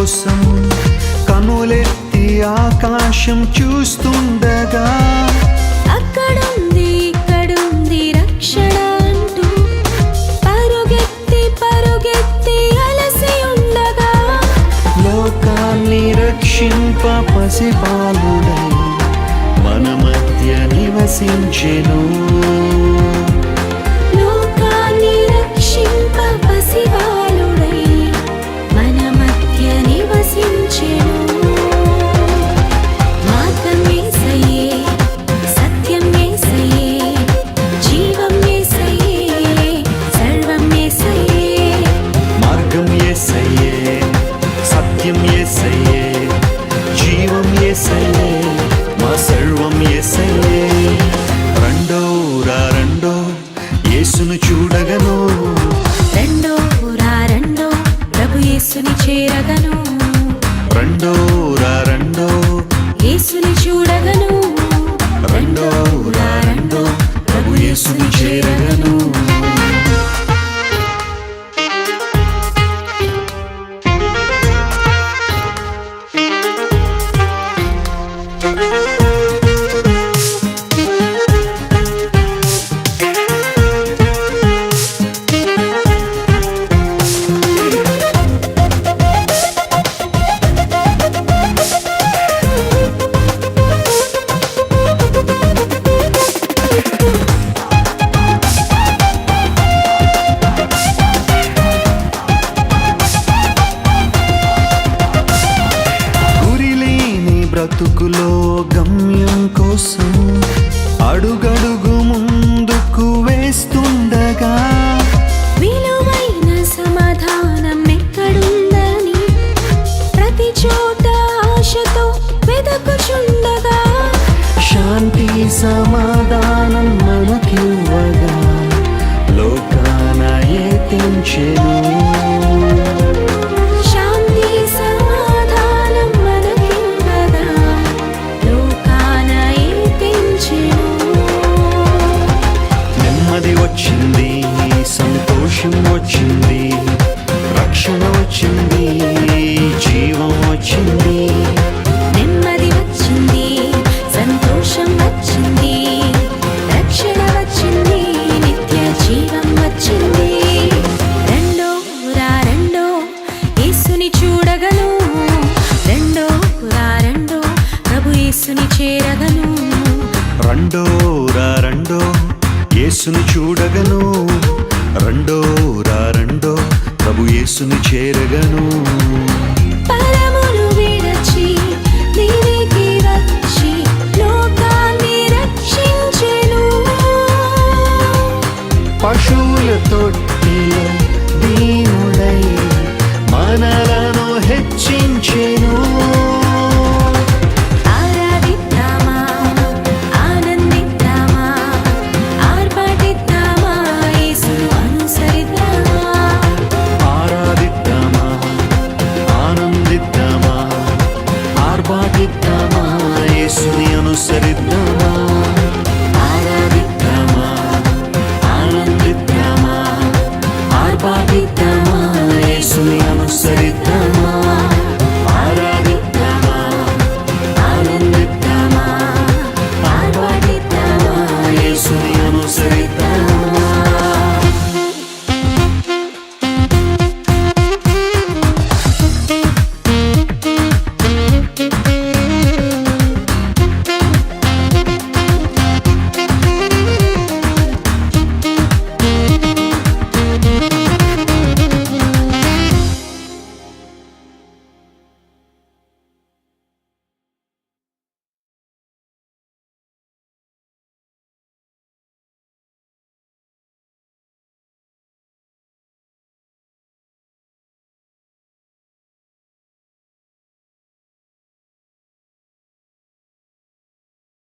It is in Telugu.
కోసం కనులెత్తి ఆకాశం చూస్తుండగా రక్షణ పరుగెత్తి ఉండగా. లోకాన్ని పసిపాలుడై మన మధ్య నివసించెను. Kafasını çuvala బ్రతుకులో గమ్యం కోసం అడుగడుగు ముందుకు వేస్తుండగా విలువైన సమాధానం ఎక్కడుందని ప్రతి చోట ఆశతో వెదకుచుండగా శాంతి సమాధానం మనకివ్వగా లోకాన ఏ తెంచెను? రండో రా రండో యేసును చూడగను. రండో రా రండో ప్రభు యేసును చేరగను. ಸರಿದ